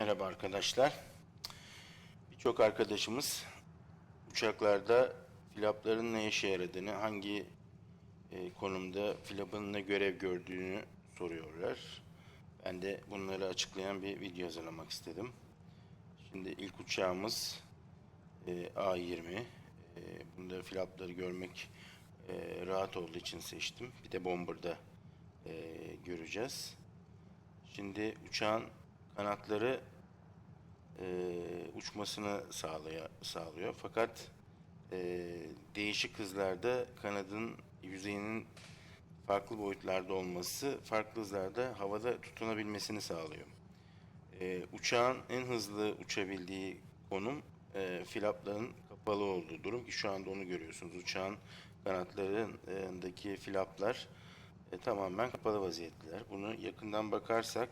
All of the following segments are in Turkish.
Merhaba arkadaşlar. Birçok arkadaşımız uçaklarda flapların ne işe yaradığını, hangi e, konumda flapın ne görev gördüğünü soruyorlar. Ben de bunları açıklayan bir video hazırlamak istedim. Şimdi ilk uçağımız e, A-20. E, bunda flapları görmek e, rahat olduğu için seçtim. Bir de Bomber'da e, göreceğiz. Şimdi uçağın kanatları e, uçmasını sağlıyor, sağlıyor. Fakat e, değişik hızlarda kanadın yüzeyinin farklı boyutlarda olması farklı hızlarda havada tutunabilmesini sağlıyor. E, uçağın en hızlı uçabildiği konum e, flapların kapalı olduğu durum ki şu anda onu görüyorsunuz. Uçağın kanatlarındaki flaplar e, tamamen kapalı vaziyetteler. Bunu yakından bakarsak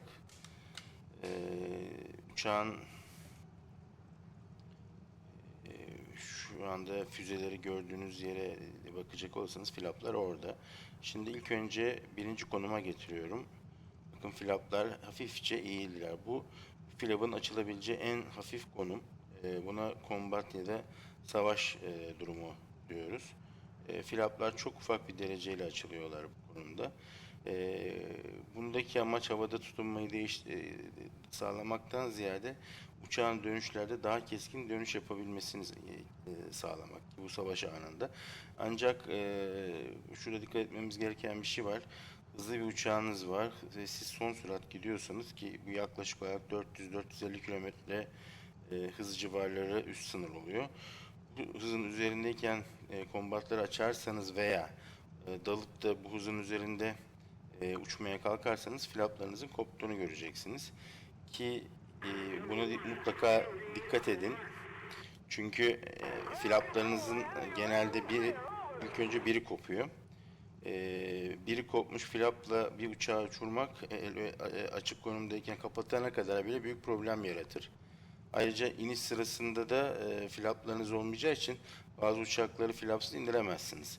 e, uçağın e, şu anda füzeleri gördüğünüz yere bakacak olursanız flaplar orada. Şimdi ilk önce birinci konuma getiriyorum. Bakın flaplar hafifçe eğildiler. Bu flapın açılabileceği en hafif konum. E, buna combat ya da savaş e, durumu diyoruz. E, flaplar çok ufak bir dereceyle açılıyorlar bu konumda. E, bundaki amaç havada tutunmayı değiş, e, sağlamaktan ziyade uçağın dönüşlerde daha keskin dönüş yapabilmesini e, sağlamak bu savaş anında. Ancak e, şurada dikkat etmemiz gereken bir şey var. Hızlı bir uçağınız var ve siz son sürat gidiyorsanız ki bu yaklaşık olarak 400-450 kilometre e, hız civarları üst sınır oluyor. Bu hızın üzerindeyken e, kombatları açarsanız veya e, dalıp da bu hızın üzerinde e, uçmaya kalkarsanız flaplarınızın koptuğunu göreceksiniz. Ki e, buna di- mutlaka dikkat edin. Çünkü e, flaplarınızın genelde bir ilk önce biri kopuyor. E, biri kopmuş flapla bir uçağı uçurmak e, e, açık konumdayken kapatana kadar bile büyük problem yaratır. Ayrıca iniş sırasında da e, flaplarınız olmayacağı için bazı uçakları flapsız indiremezsiniz.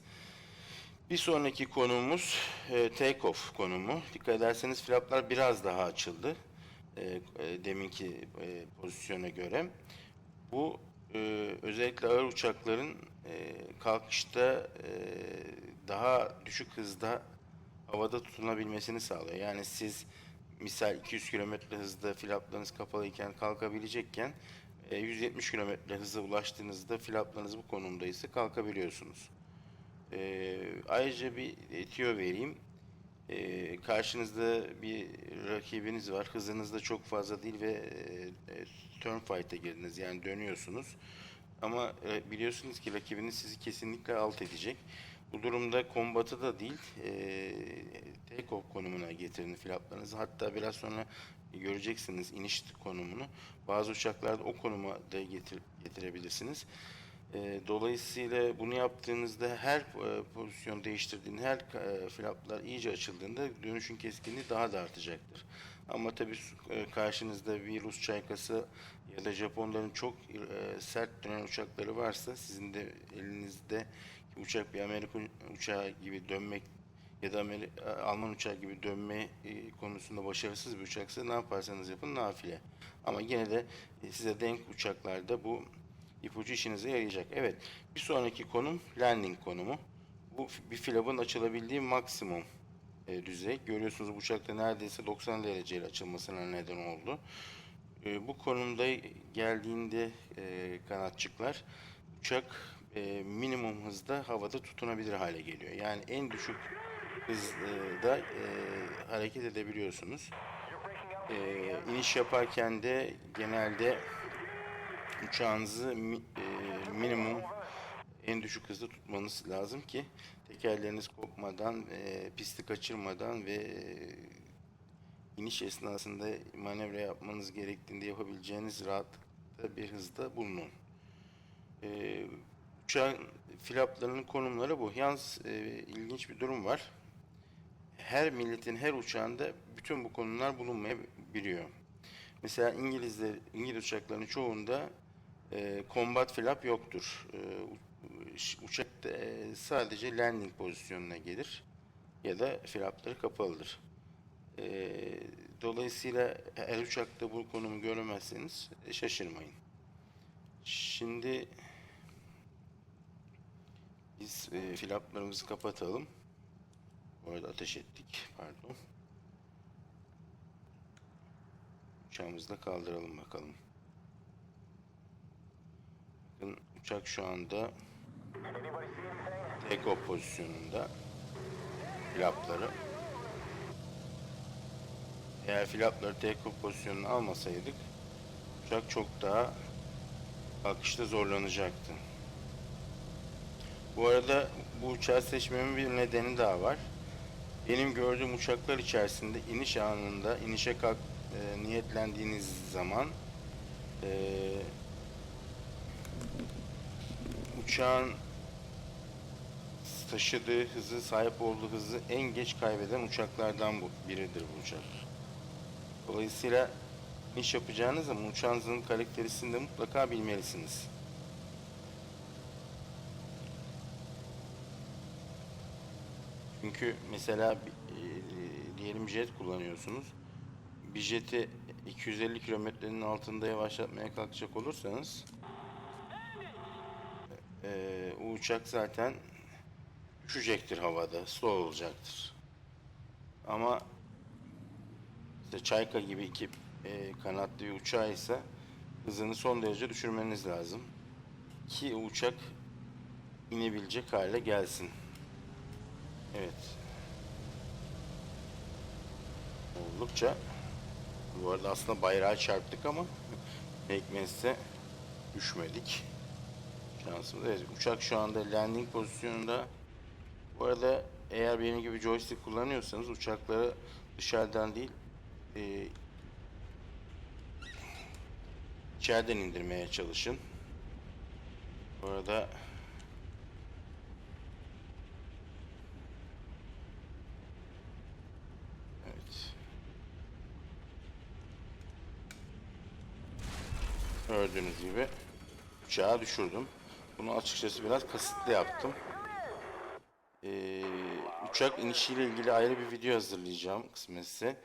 Bir sonraki konumuz e, take off konumu. Dikkat ederseniz flaplar biraz daha açıldı. E, e, deminki e, pozisyona göre. Bu e, özellikle ağır uçakların e, kalkışta e, daha düşük hızda havada tutunabilmesini sağlıyor. Yani siz misal 200 km hızda flaplarınız kapalıyken kalkabilecekken e, 170 km hıza ulaştığınızda flaplarınız bu konumdaysa kalkabiliyorsunuz. Ee, ayrıca bir etiyo vereyim. Ee, karşınızda bir rakibiniz var. Hızınız da çok fazla değil ve e, e, turn fight'e girdiniz. Yani dönüyorsunuz. Ama e, biliyorsunuz ki rakibiniz sizi kesinlikle alt edecek. Bu durumda kombatı da değil, e, take off konumuna getirin flaplarınızı. Hatta biraz sonra göreceksiniz iniş konumunu. Bazı uçaklarda o konuma da getir, getirebilirsiniz. E, dolayısıyla bunu yaptığınızda her e, pozisyon değiştirdiğinde her e, flaplar iyice açıldığında dönüşün keskinliği daha da artacaktır. Ama tabii e, karşınızda bir Rus çaykası ya da Japonların çok e, sert dönen uçakları varsa sizin de elinizde uçak bir Amerikan uçağı gibi dönmek ya da Ameri- e, Alman uçağı gibi dönme e, konusunda başarısız bir uçaksa ne yaparsanız yapın nafile. Ama yine de e, size denk uçaklarda bu ipucu işinize yarayacak. Evet. Bir sonraki konum landing konumu. Bu bir flapın açılabildiği maksimum e, düzey. Görüyorsunuz bu uçakta neredeyse 90 dereceyle açılmasına neden oldu. E, bu konumda geldiğinde e, kanatçıklar uçak e, minimum hızda havada tutunabilir hale geliyor. Yani en düşük hızda e, hareket edebiliyorsunuz. E, iniş yaparken de genelde uçağınızı mi- e, minimum en düşük hızda tutmanız lazım ki tekerleriniz kopmadan, e, pisti kaçırmadan ve iniş esnasında manevra yapmanız gerektiğinde yapabileceğiniz rahatlıkta bir hızda bulunun. E, uçağın flaplarının konumları bu. Yalnız e, ilginç bir durum var. Her milletin her uçağında bütün bu konumlar bulunmayabiliyor. Mesela İngilizler, İngiliz uçaklarının çoğunda e, combat flap yoktur. E, uçak e, sadece landing pozisyonuna gelir ya da flapları kapalıdır. E, dolayısıyla her uçakta bu konumu göremezseniz şaşırmayın. Şimdi biz e, flaplarımızı kapatalım. Bu arada ateş ettik. Pardon. Uçağımızı da kaldıralım bakalım. Uçak şu anda take-off pozisyonunda. Flapları. Eğer flapları take-off pozisyonuna almasaydık uçak çok daha kalkışta zorlanacaktı. Bu arada bu uçağı seçmemin bir nedeni daha var. Benim gördüğüm uçaklar içerisinde iniş anında inişe kalk e, niyetlendiğiniz zaman e, uçağın taşıdığı hızı, sahip olduğu hızı en geç kaybeden uçaklardan bu biridir bu uçak. Dolayısıyla iniş yapacağınız zaman uçağınızın karakterisini de mutlaka bilmelisiniz. Çünkü mesela e, diyelim jet kullanıyorsunuz. Bir jeti 250 kilometrenin altında yavaşlatmaya kalkacak olursanız e, uçak zaten düşecektir havada, slow olacaktır. Ama işte Çayka gibi iki e, kanatlı bir uçağı ise hızını son derece düşürmeniz lazım. Ki uçak inebilecek hale gelsin. Evet. Oldukça bu arada aslında bayrağı çarptık ama pekmezse düşmedik. Şansımız evet. Uçak şu anda landing pozisyonunda. Bu arada eğer benim gibi joystick kullanıyorsanız uçakları dışarıdan değil e, içeriden indirmeye çalışın. Bu arada Evet. Gördüğünüz gibi uçağı düşürdüm. Bunu açıkçası biraz kasıtlı yaptım. Ee, uçak inişiyle ilgili ayrı bir video hazırlayacağım kısmetse.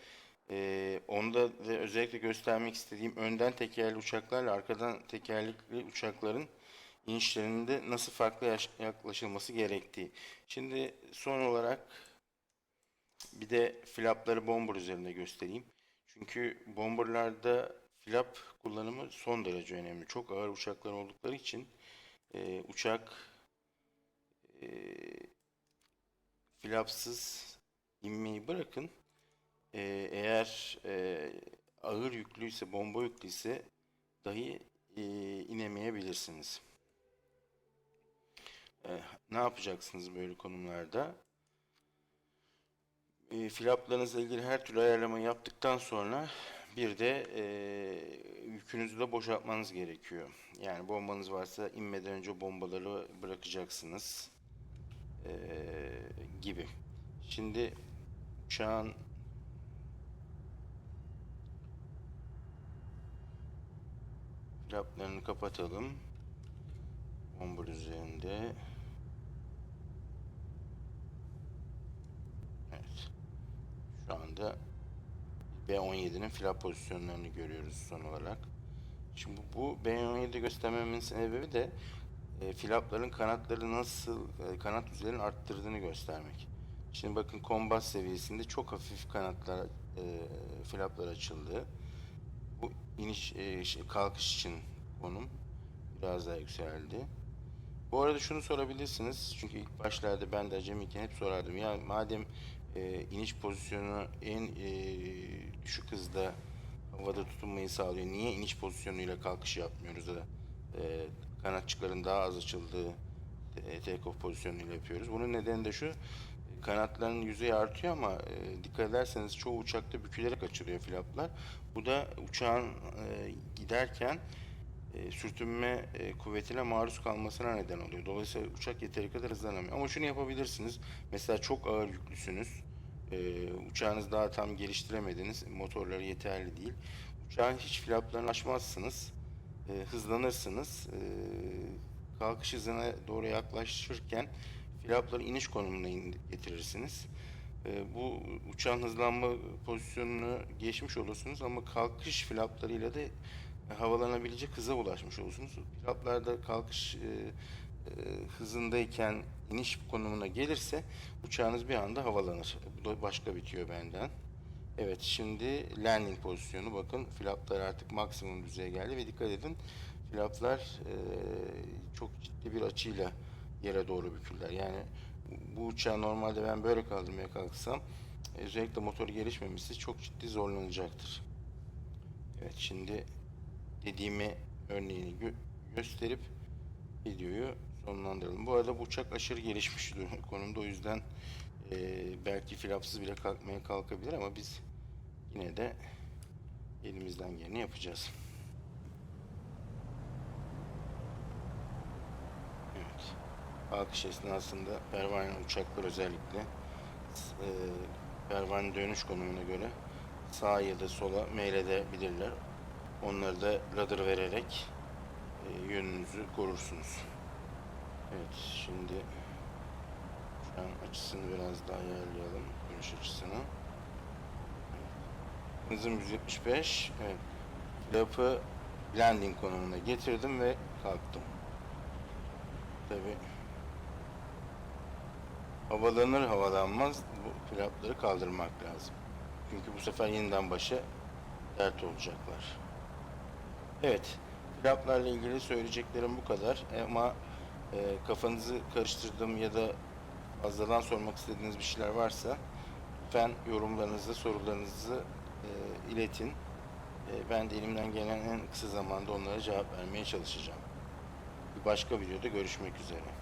Ee, onda ve özellikle göstermek istediğim önden tekerli uçaklarla arkadan tekerlekli uçakların inişlerinde nasıl farklı yaklaşılması gerektiği. Şimdi son olarak bir de flapları bomber üzerinde göstereyim. Çünkü bomberlarda flap kullanımı son derece önemli. Çok ağır uçaklar oldukları için e, uçak e, flapsız inmeyi bırakın. E, eğer e, ağır yüklüyse, bomba yüklüyse dahi e, inemeyebilirsiniz. E, ne yapacaksınız böyle konumlarda? e, flaplarınızla ilgili her türlü ayarlamayı yaptıktan sonra bir de e, yükünüzü de boşaltmanız gerekiyor. Yani bombanız varsa inmeden önce bombaları bırakacaksınız e, gibi. Şimdi uçağın flaplarını kapatalım. Bomber üzerinde. Evet. Şu anda B17'nin flap pozisyonlarını görüyoruz son olarak. Şimdi bu B17 göstermemin sebebi de e, flapların kanatları nasıl e, kanat yüzeylerini arttırdığını göstermek. Şimdi bakın kombat seviyesinde çok hafif kanatlar e, flaplar açıldı. Bu iniş e, kalkış için konum biraz daha yükseldi. Bu arada şunu sorabilirsiniz. Çünkü ilk başlarda ben de acemiyken hep sorardım. Ya madem e, iniş pozisyonu en e, düşük hızda havada tutunmayı sağlıyor. Niye iniş pozisyonuyla kalkış yapmıyoruz da e, kanatçıkların daha az açıldığı e, take-off pozisyonuyla yapıyoruz. Bunun nedeni de şu. Kanatların yüzeyi artıyor ama e, dikkat ederseniz çoğu uçakta bükülerek açılıyor flaplar. Bu da uçağın e, giderken e, sürtünme e, kuvvetine maruz kalmasına neden oluyor. Dolayısıyla uçak yeteri kadar hızlanamıyor. Ama şunu yapabilirsiniz. Mesela çok ağır yüklüsünüz. E, uçağınızı daha tam geliştiremediniz. Motorları yeterli değil. Uçağın hiç flaplarını açmazsınız. E, hızlanırsınız. E, kalkış hızına doğru yaklaşırken flapları iniş konumuna in- getirirsiniz. e, bu uçağın hızlanma pozisyonunu geçmiş olursunuz ama kalkış flaplarıyla da havalanabilecek hıza ulaşmış olursunuz. Flaplarda kalkış e, hızındayken iniş konumuna gelirse uçağınız bir anda havalanır. Bu da başka bitiyor benden. Evet şimdi landing pozisyonu bakın flaplar artık maksimum düzeye geldi ve dikkat edin flaplar e, çok ciddi bir açıyla yere doğru büküldüler. Yani bu uçağı normalde ben böyle kaldırmaya kalksam e, özellikle motoru gelişmemişse çok ciddi zorlanacaktır. Evet şimdi dediğimi örneğini gö- gösterip videoyu sonlandıralım. Bu arada bu uçak aşırı gelişmiş konumda o yüzden e, belki flapsız bile kalkmaya kalkabilir ama biz yine de elimizden geleni yapacağız. Evet. Kalkış esnasında pervane uçaklar özellikle e, pervane dönüş konumuna göre sağa ya da sola meyledebilirler. Onları da rudder vererek e, yönünüzü korursunuz. Evet şimdi şu açısını biraz daha ayarlayalım. Dönüş açısını. Hızım 175. Evet. Flap'ı landing konumuna getirdim ve kalktım. Tabi havalanır havalanmaz bu flapları kaldırmak lazım. Çünkü bu sefer yeniden başa dert olacaklar. Evet, flaplarla ilgili söyleyeceklerim bu kadar. Ama e, kafanızı karıştırdığım ya da fazladan sormak istediğiniz bir şeyler varsa lütfen yorumlarınızı, sorularınızı e, iletin. E, ben de elimden gelen en kısa zamanda onlara cevap vermeye çalışacağım. Bir başka videoda görüşmek üzere.